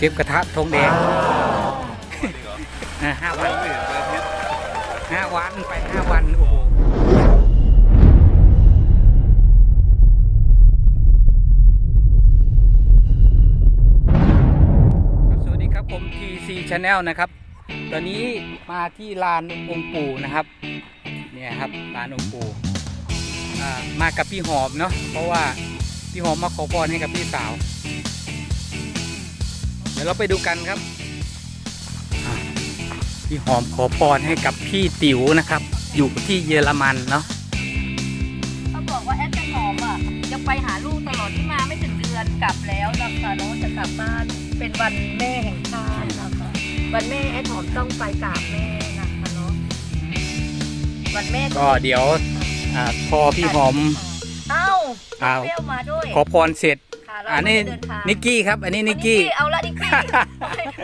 ชฟกระทะทองแดงอะห้าวันห้าวันไปห้าวันโอ้โหครับสวัสดีครับผม TC Channel นะครับ ตอนนี้มาที่ลานองค์ปู่นะครับ เนี่ยครับลานองค์ปู่อ่ามากับพี่หอมเนาะ เพราะว่าพี่หอมมาขอพรให้กับพี่สาวเดี๋ยวเราไปดูกันครับอ่าพี่หอมขอพรให้กับพี่ติ๋วนะครับ อยู่ที่เยอรมันเนาะเขาบอกว่าแอดจันหอมอะจะไปหาลูกตลอดที่มาไม่ถึงเดือนกลับแล้วนะคะน้องจะกลับบ้านเป็นวันแม่แห่งชาตินะคะวันแม่แอดหอมต้องไปกราบแม่นะคะเนาะวันแม่ก็เดี๋ยวอาพอพี่หอมเอ้าอ้าวเปรี้ยวมาด้วยขอพรเสร็จค่ะ เราอันนี้ไม่ได้เดิทางนิกกี้ครับ อันนี้นิกกี้ เอาละนิกกี้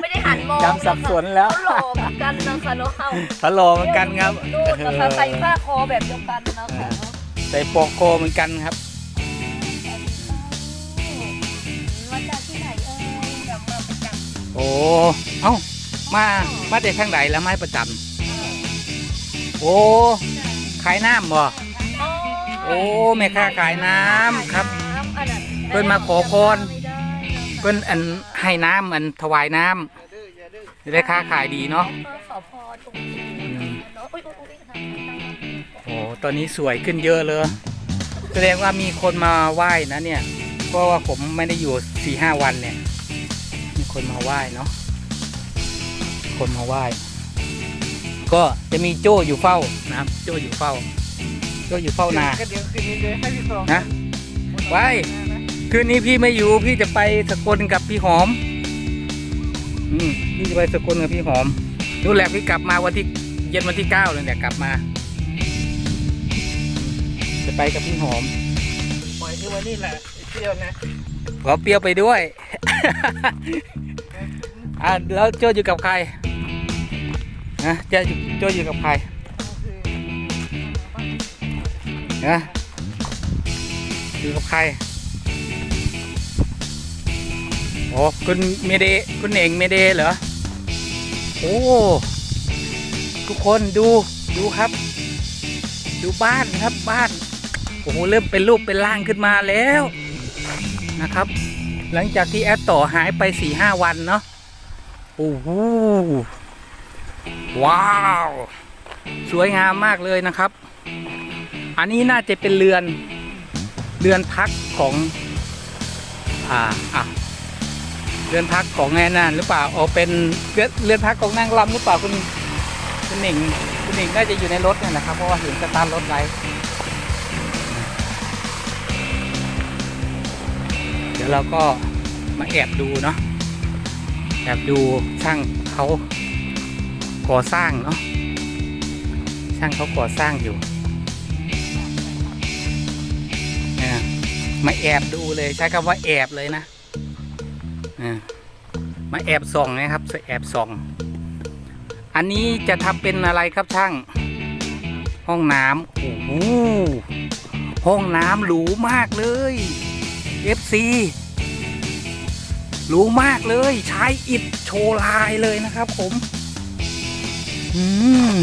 ไม่ได้หันมองจำสับสนแล้ว เขาหล่อเหมือนกันนะคะเนาะเอาฮัลโหลเหมือนกันครับดูนะคะใส่ผ้าคอแบบเดียวกันนะคะเนาะใส่ปอกโคเหมือนกันครับ มาจากที่ไหนเอ่ยเดี๋ยวมาประจำโอ้ เอ้า มา มาแต่ทางไหนแล้วไม้ประจำโอ้ขายน้ำบ่ โอ้ แม่ค้าขายน้ำครับ เพิ่นมาขอพรเพิ่นอันให้น้ำอันถวายน้ำจะได้ค้าขายดีเนาะขอพรตรงนี้เนาะอุ๊ยอุ๊ยอุ๊ยโอ้ตอนนี้สวยขึ้นเยอะเลย แสดงว่ามีคนมาไหว้นะเนี่ยเพราะว่าผมไม่ได้อยู่สี่ห้าวันเนี่ย มีคนมาไหว้เนาะคนมาไหว้ก็จะมีโจ้อยู่เฝ้านะครับโจ้อยู่เฝ้า โจ้อยู่เฝ้านาก็เดี๋ยวคืนนี้เลยให้พี่ฟองนะไว้ คืนนี้พี่ไม่อยู่พี่จะไปสกลกับพี่หอม อืมพี่จะไปสกลกับพี่หอมนู่นแหละพี่กลับมาวันที่เย็นวันที่เก้าเลยเนี่ยกลับมา จะไปกับพี่หอมปล่อยที่วันนี้แหละไอ้เที่ยวนะขอเปรี้ยวไปด้วยอะแล้วโจอยู่กับใครนะเจะโจอยู่กับใครนะอยู่กับใคร อ้คุณเมเดคุณเองเมเดเหรอ โอ้ ทุกคนดูดูครับ ดูบ้านครับบ้าน โอ้โหเริ่มเป็นรูปเป็นร่างขึ้นมาแล้วนะครับ หลังจากที่แอดต่อหายไป4ี่ห้าวันเนาะโอ้โหว้าว สวยงามมากเลยนะครับ อันนี้น่าจะเป็นเรือน เรือนพักของ อ่าอะ เรือนพักของแน่นานหรือเปล่าอ๋อเป็นเรือนพักของนางรำหรือเปล่าคุณคุณหนิงคุณหนิงน่าจะอยู่ในรถเนี่ยนะครับ เพราะว่าเห็นสตาร์รถไว้เดี๋ยวเราก็มาแอบดูเนาะแอบดูช่างเขาก่อสร้างเนาะช่างเขาก่อสร้างอยู่นี่ยมาแอบดูเลยใช้คำว่าแอบเลยนะ มาแอบส่องนะครับแอบส่อง อันนี้จะทำเป็นอะไรครับช่าง ห้องน้ำโอ้โหห้องน้ำหรูมากเลย FC รู้มากเลย ใช้อิฐโชว์ลายเลยนะครับผมอืม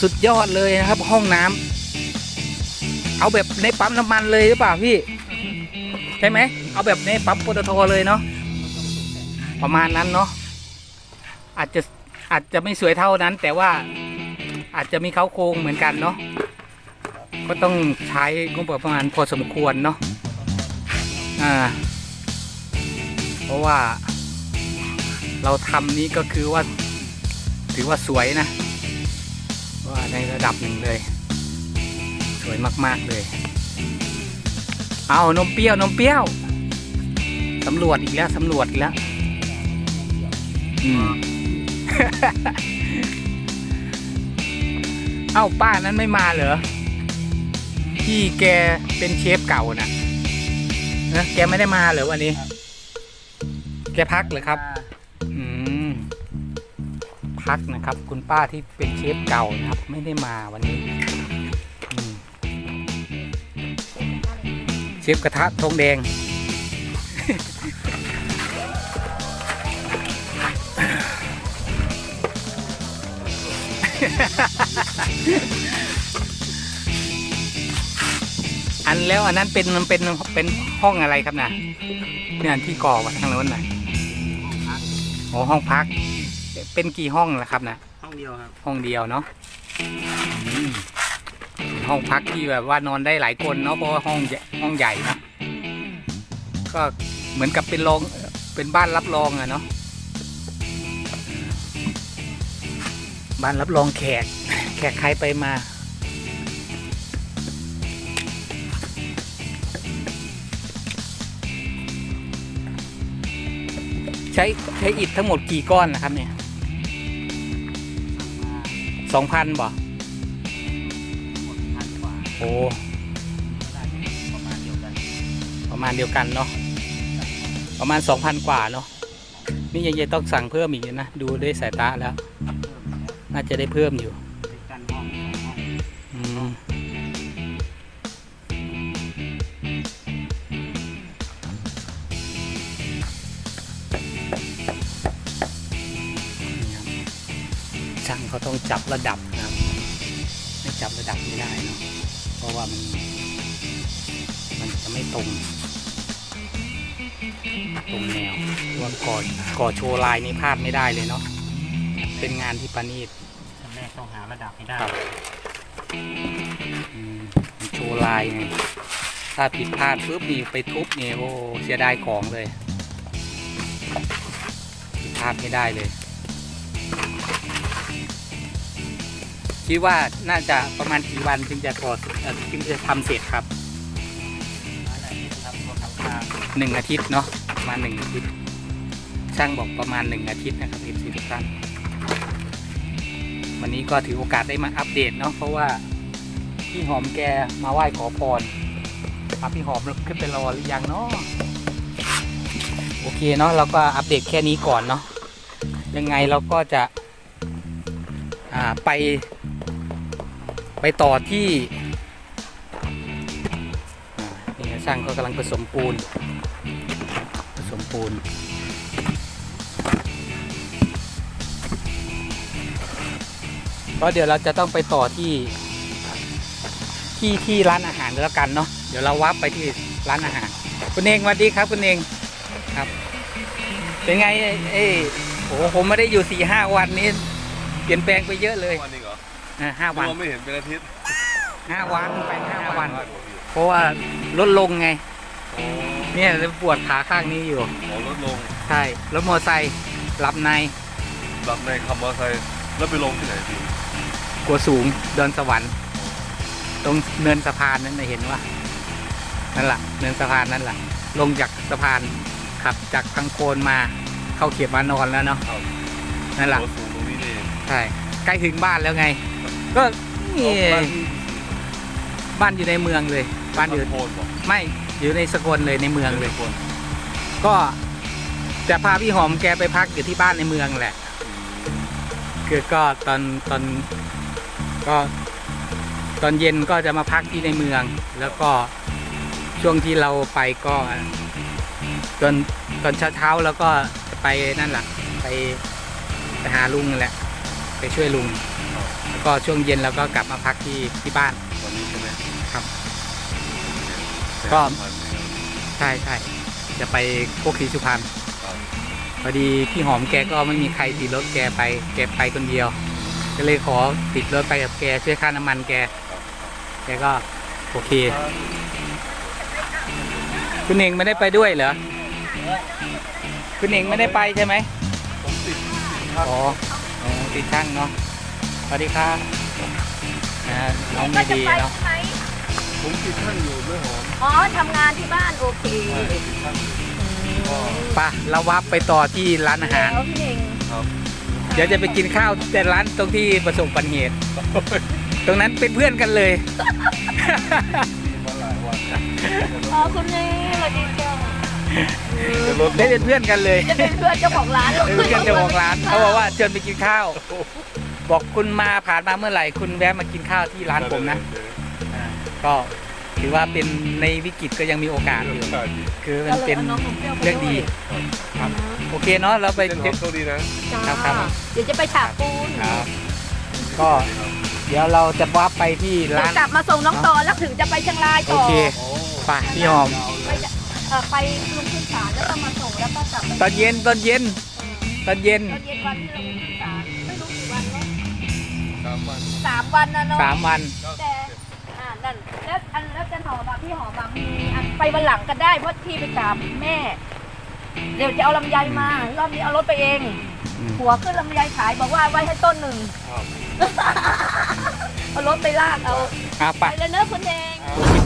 สุดยอดเลยนะครับ ห้องน้ำเอาแบบในปั๊มน้ำมันเลยหรือเปล่าพี่ ใช่ไหม เอาแบบในปั๊มปตทเลยเนาะประมาณนั้นเนาะอาจจะอาจจะไม่สวยเท่านั้น แต่ว่าอาจจะมีเขาโครงเหมือนกันเนาะก็ต้องใช้งบประมาณพอสมควรเนาะอ่าเพราะว่าเราทำนี้ก็คือว่าถือว่าสวยนะว่าในระดับหนึ่งเลย สวยมาก ๆ เลย เอานมเปรี้ยวนมเปรี้ยว สำรวจอีกแล้วสำรวจอีกแล้วอืม เอ้าป้านั้นไม่มาเหรอพี่แกเป็นเชฟเก่าน่ะเอ๊ะแกไม่ได้มาเหรอวันนี้ แกพักเหรอครับ อืม พักนะครับ คุณป้าที่เป็นเชฟเก่านะครับ ไม่ได้มาวันนี้อืมเชฟกระทะทองแดง อันแล้วอันนั้นเป็นเป็นเป็นห้องอะไรครับนะเนี่ยที่ก่อไว้ทางโน้นน่ะโอ้ห้องพัก เป็นกี่ห้องล่ะครับนะห้องเดียวครับ ห้องเดียวเนาะอืมห้องพักที่แบบว่านอนได้หลายคนเนาะเพราะว่าห้องใหญ่ห้องใหญ่เนอะก็เหมือนกับเป็นโรงเป็นบ้านรับรองอะเนาะ บ้านรับรองแขก แขกใครไปมา ใช้ใช้อิฐทั้งหมดกี่ก้อนนะครับเนี่ยสองพันบ่หมดพันกว่าโอ้ได้ประมาณเดียวกัน ประมาณเดียวกันเนาะ ประมาณสองพันกว่าเนาะ นี่ยังจะต้องสั่งเพิ่มอีกอยู่นะ ดูด้วยสายตาแล้ว น่าจะได้เพิ่มอยู่ติดกันห้องสองห้องอืมช่างเขาต้องจับระดับนะครับไม่จับระดับไม่ได้เนาะเพราะว่ามัน มันจะไม่ตรง ตรงแนวว่าก่อก่อโชว์ลายนี่พลาดไม่ได้เลยเนาะเป็นงานที่ประณีต ระดับให้ได้ครับอืมมันโชว์ลายไง ถ้าผิดพลาดปุ๊บนี่ไปทุบนี่โอ้เสียดายของเลย ผิดพลาดไม่ได้เลย คิดว่าน่าจะประมาณกี่วันถึงจะก่อเอ่อถึงจะทำเสร็จครับ อะไรที่ทำรถทำทางหนึ่งอาทิตย์เนาะประมาณหนึ่งอาทิตย์ ช่างบอกประมาณหนึ่งอาทิตย์นะครับทีมทุกท่าน วันนี้ก็ถือโอกาสได้มาอัปเดตเนาะเพราะว่าพี่หอมแกมาไหว้ขอพรครับพี่หอมขึ้นไปรอหรือยังเนาะโอเคเนาะเราก็อัปเดตแค่นี้ก่อนเนาะยังไงเราก็จะไป ไปต่อที่นี่นะช่างก็กำลังผสมปูนผสมปูน ก็เดี๋ยวเราจะต้องไปต่อที่ ที่ที่ร้านอาหารแล้วกันเนาะเดี๋ยวเราวับไปที่ร้านอาหาร คุณเองสวัสดีครับคุณเองครับ เป็นไงเอ้ยเอ้ยโอ้โหผมไม่ได้อยู่สี่ห้าวันนี้ เปลี่ยนแปลงไปเยอะเลยวันนี้เหรออ่าห้าวันนึกว่าไม่เห็นเป็นอาทิตย์ห้าวันไปห้าวัน เพราะว่าลดลงไงโอ้เนี่ยปวดขาข้างนี้อยู่โหลดลง ใช่รถมอเตอร์ไซค์หลับในหลับในขับมอเตอร์ไซค์ แล้วไปลงที่ไหนพี่กลัวสูงเดินสวรรค์ ตรงเนินสะพานนั้นนะเห็นว่านั่นแหละเนินสะพานนั่นแหละลงจากสะพานขับจากทางโคนมาเข้าเขียบมานอนแล้วเนาะนั่นแหละโหสูงตรงนี้นี่เองใช่ใกล้ถึงบ้านแล้วไง ก็นี่บ้านที่บ้านอยู่ในเมืองเลย บ้านอยู่โพนบอกไม่อยู่ในสกลเลยในเมืองเลย คนก็จะพาพี่หอมแกไปพักอยู่ที่บ้านในเมืองแหละ คือก็ตอนตอนก็ตอนเย็นก็จะมาพักที่ในเมือง แล้วก็ช่วงที่เราไปก็ตอนตอนเช้าเช้าๆแล้วก็ไปนั่นแหละไปไปหาลุงนั่นแหละ ไปช่วยลุง แล้วก็ช่วงเย็นเราก็กลับมาพักที่ที่บ้านวันนี้ใช่ไหมครับแต่ก็วันนี้ใช่ใช่จะไปโคกศรีสุพรรณครับพ อดีพี่หอมแกก็ไม่มีใครติดรถแกไป แกไปคนเดียว ก็เลยขอติดรถไปกับแกช่วยค่าน้ำมันแก แกก็โอเค คุณเองไม่ได้ไปด้วยเหรอ คุณเองไม่ได้ไปใช่ไหมผมติดอ๋ออ๋อติดช่างเนาะ สวัสดีครับนะน้องไม่ดีเนาะไหมผมติดท่านอยู่ด้วยหอม อ๋อทำงานที่บ้านโอเคติดท่านก็ ไป่ะเราวับไปต่อที่ร้านอาหาร แล้วพี่เองครับ เดี๋ยวจะไปกินข้าวแต่ร้านตรงที่ประสบอุบัติเหตุ ตรงนั้นเป็นเพื่อนกันเลย มาหลายวันอ๋อคุณเน่สวัสดีจ้าจะรถได้เป็นเพื่อนกันเลยจะเป็นเพื่อนเจ้าของร้านเป็นเพื่อนเจ้าของร้าน เขาบอกว่าเชิญไปกินข้าว บอกคุณมาผ่านมาเมื่อไหร่ คุณแวะมากินข้าวที่ร้านผมนะอ่าก็ ถือว่าเป็นในวิกฤตก็ยังมีโอกาสอยู่คือมันเป็นเรื่องดีครับโอเคเนาะเราไปเป็นหเจออมโชคดีนะจ้าครับครับเดี๋ยวจะไปฉาบปูนครับก็เดี๋ยวเราจะวับไปที่เดี๋ยวร้านกลับมาส่งน้องต่อแล้วถึงจะไปเชียงรายโอต่อเคโอ้ไปพี่หอมไปจะเอ่อไปลุงขึ้นศาลแล้วก็มาส่งแล้วก็กลับไปตอนเย็นตอนเย็นเออตอนเย็นตอนเย็นวันที่เราขึ้นศาลไม่รู้กี่วันเนาะสามวันสามวันนะเนาะสามวันแต่อ่า นั่นแล้วอันแล้วจันหอมอะพี่หอมอะมีอันไปวันหลังก็ได้เพราะพี่ไปกราบแม่ เดี๋ยวจะเอาลำไยมารอบนี้เอารถไปเองอืมหัวขึ้นลำไยขายบอกว่าไว้ให้ต้นหนึ่งครับเอารถไปลากเอาอะไปไป เลยเนอะคุณแดงคลิป